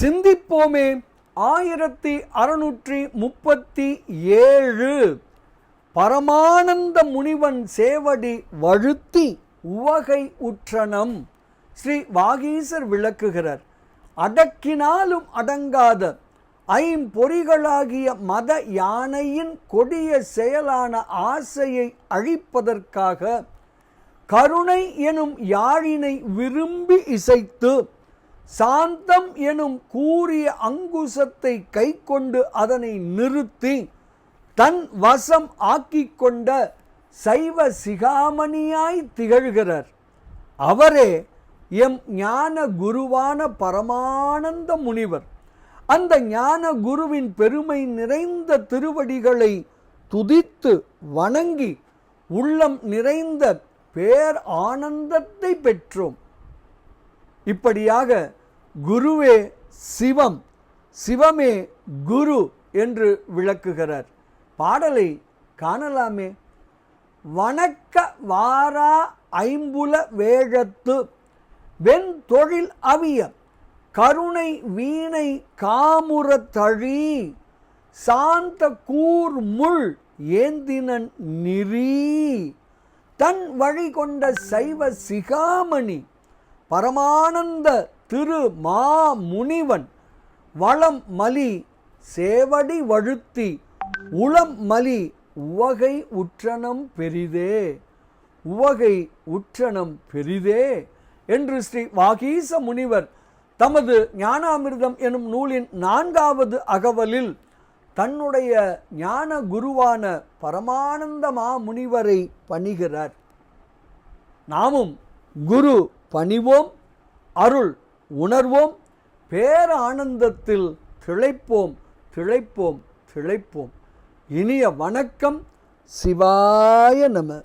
சிந்திப்போமே. ஆயிரத்தி அறுநூற்றி முப்பத்தி ஏழு. பரமானந்த முனிவன் சேவடி வழுத்தி உவகை உற்றனம். ஸ்ரீ வாகீசர் விளக்குகிறார். அடக்கினாலும் அடங்காத ஐம்பொறிகளாகிய மத யானையின் கொடிய செயலான ஆசையை அழிப்பதற்காக கருணை எனும் யாழினை விரும்பி இசைத்து சாந்தம் எனும் கூறிய அங்குசத்தை கைக்கொண்டு அதனை நிறுத்தி தன் வசம் ஆக்கி கொண்ட சைவ சிகாமணியாய் திகழ்கிறார். அவரே எம் ஞான குருவான பரமானந்த முனிவர். அந்த ஞான குருவின் பெருமை நிறைந்த திருவடிகளை துதித்து வணங்கி உள்ளம் நிறைந்த பேர் ஆனந்தத்தை பெற்றோம். இப்படியாக குருவே சிவம் சிவமே குரு என்று விளக்குகிறார். பாடலை காணலாமே. வணக்க வாரா ஐம்புல வேழத்து வெண் தொழில் அவிய கருணை வீணை காமுற தழி சாந்த கூர் முள் ஏந்தினன் நிறீ தன் வழி கொண்ட சைவ சிகாமணி பரமானந்த திரு மா முனிவன் வளம் மலி சேவடி வழுத்தி உளம் மலி உவகை உற்றனம் பெரிதே உவகை உற்றனம் பெரிதே என்று ஸ்ரீ வாகீச முனிவர் தமது ஞானாமிர்தம் எனும் நூலின் நான்காவது அகவலில் தன்னுடைய ஞான குருவான பரமானந்த மாமுனிவரை பணிகிறார். நாமும் குரு பணிவோம் அருள் உணர்வோம் பேரானந்தத்தில் திளைப்போம் திளைப்போம் திளைப்போம். இனிய வணக்கம் சிவாய நம.